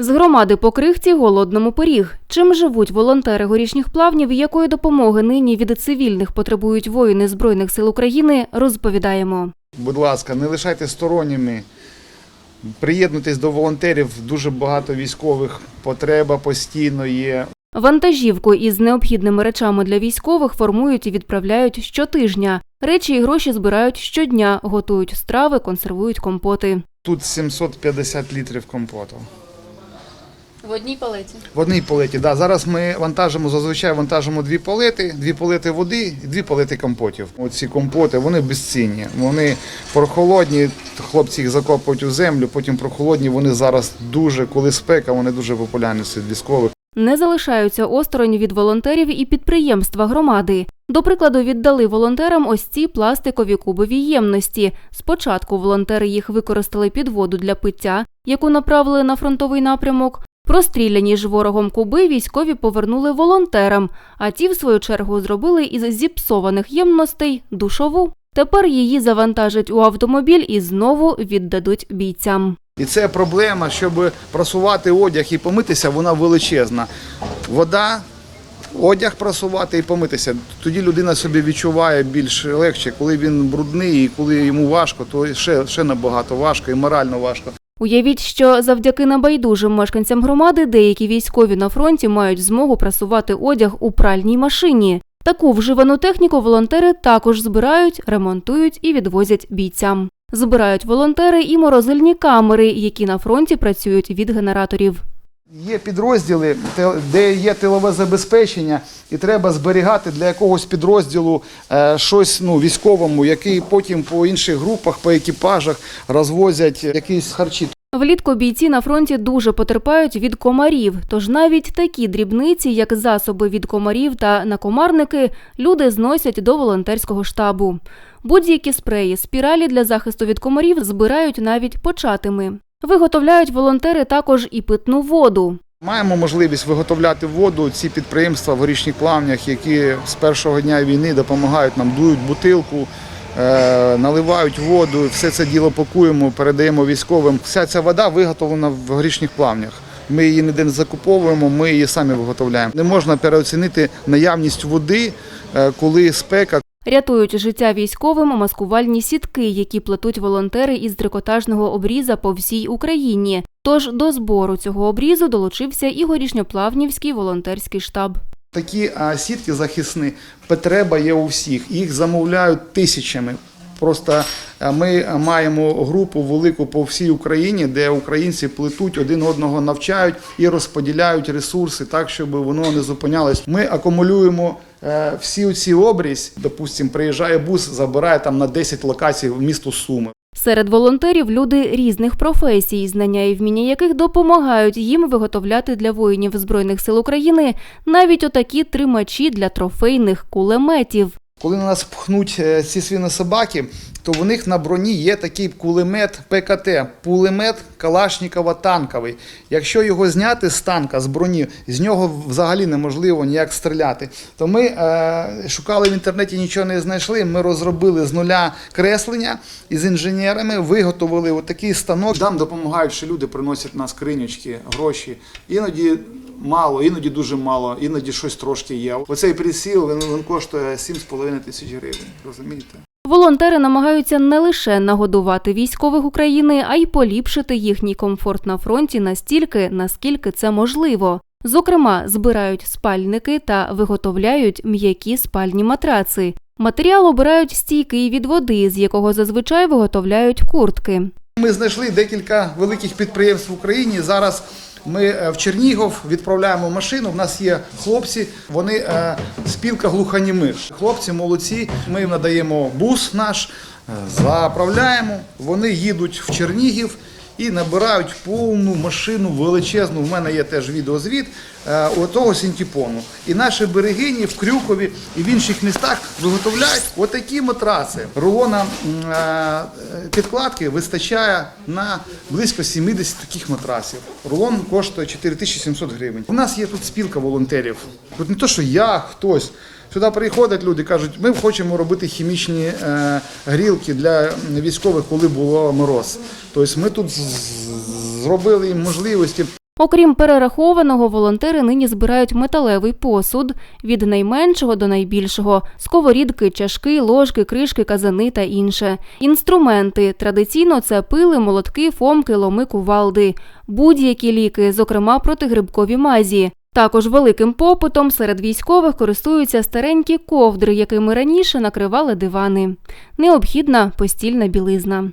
З громади Покрихті голодному поріг. Чим живуть волонтери горішніх плавнів, і якої допомоги нині від цивільних потребують воїни Збройних сил України, розповідаємо. Будь ласка, не лишайте сторонніми. Приєднуйтесь до волонтерів. Дуже багато військових. Потреба постійно є. Вантажівку із необхідними речами для військових формують і відправляють щотижня. Речі і гроші збирають щодня, готують страви, консервують компоти. Тут 750 літрів компоту. В одній палеті. В одній палеті. Да, зараз ми вантажимо, зазвичай вантажимо дві палети, дві палети води і дві палети компотів. Оці компоти вони безцінні. Вони прохолодні, хлопці їх закопують у землю, потім прохолодні. Вони зараз дуже, коли спека, вони дуже популярні серед військових. Не залишаються осторонь від волонтерів і підприємства громади. До прикладу, віддали волонтерам ось ці пластикові кубові ємності. Спочатку волонтери їх використали під воду для пиття, яку направили на фронтовий напрямок. Простріляні ж ворогом куби військові повернули волонтерам, а ті, в свою чергу, зробили із зіпсованих ємностей душову. Тепер її завантажать у автомобіль і знову віддадуть бійцям. І це проблема, щоб просувати одяг і помитися, вона величезна. Вода, одяг просувати і помитися. Тоді людина собі відчуває більш легше, коли він брудний і коли йому важко, то ще, ще набагато важко і морально важко. Уявіть, що завдяки небайдужим мешканцям громади деякі військові на фронті мають змогу прасувати одяг у пральній машині. Таку вживану техніку волонтери також збирають, ремонтують і відвозять бійцям. Збирають волонтери і морозильні камери, які на фронті працюють від генераторів. Є підрозділи, де є тилове забезпечення, і треба зберігати для якогось підрозділу е, щось ну, військовому, який потім по інших групах, по екіпажах розвозять якісь харчі. Влітку бійці на фронті дуже потерпають від комарів, тож навіть такі дрібниці, як засоби від комарів та накомарники, люди зносять до волонтерського штабу. Будь-які спреї, спіралі для захисту від комарів збирають навіть початими. Виготовляють волонтери також і питну воду. Маємо можливість виготовляти воду. Ці підприємства в горішніх плавнях, які з першого дня війни допомагають нам, дують бутилку, е, наливають воду, все це діло пакуємо, передаємо військовим. Вся ця вода виготовлена в горішніх плавнях. Ми її ніде не закуповуємо, ми її самі виготовляємо. Не можна переоцінити наявність води, е, коли спека, Рятують життя військовим маскувальні сітки, які плетуть волонтери із трикотажного обріза по всій Україні. Тож до збору цього обрізу долучився і горішньоплавнівський волонтерський штаб. Такі сітки захисні потреба є у всіх. Їх замовляють тисячами. Просто ми маємо групу велику по всій Україні, де українці плетуть один одного навчають і розподіляють ресурси так, щоб воно не зупинялось. Ми акумулюємо всі ці обрізь. Допустимо, приїжджає бус, забирає там на 10 локацій в місто Суми. Серед волонтерів люди різних професій, знання і вміння яких допомагають їм виготовляти для воїнів Збройних сил України навіть отакі тримачі для трофейних кулеметів. Коли на нас пхнуть е, ці свинособаки, то в них на броні є такий кулемет ПКТ, пулемет Калашнікова танковий. Якщо його зняти з танка, з броні, з нього взагалі неможливо ніяк стріляти. То ми е, шукали в інтернеті, нічого не знайшли. Ми розробили з нуля креслення і з інженерами виготовили отакий станок. Нам допомагають, що люди приносять на скринючки гроші. Іноді мало, іноді дуже мало, іноді щось трошки є. Оцей присіл він, він коштує 7,5 тисяч гривень. Розумієте? Волонтери намагаються не лише нагодувати військових України, а й поліпшити їхній комфорт на фронті настільки, наскільки це можливо. Зокрема, збирають спальники та виготовляють м'які спальні матраци. Матеріал обирають стійкий від води, з якого зазвичай виготовляють куртки. Ми знайшли декілька великих підприємств в Україні. Зараз ми е, в Чернігов відправляємо машину. У нас є хлопці, вони е, спілка глуханімих. Хлопці молодці. Ми їм надаємо бус наш, е, заправляємо. Вони їдуть в Чернігів. І набирають повну машину величезну. У мене є теж відеозвіт е, отого синтепону. І наші берегині в Крюкові і в інших містах виготовляють отакі матраци. Рулона е, підкладки вистачає на близько 70 таких матрасів. Рулон коштує 4700 гривень. У нас є тут спілка волонтерів. Тут не то, що я, хтось. Сюди приходять люди, кажуть, ми хочемо робити хімічні е, грілки для військових, коли було мороз. Тобто ми тут зробили їм можливості. Окрім перерахованого, волонтери нині збирають металевий посуд від найменшого до найбільшого: сковорідки, чашки, ложки, кришки, казани та інше. Інструменти традиційно це пили, молотки, фомки, ломи, кувалди, будь-які ліки, зокрема протигрибкові мазі. Також великим попитом серед військових користуються старенькі ковдри, якими раніше накривали дивани. Необхідна постільна білизна.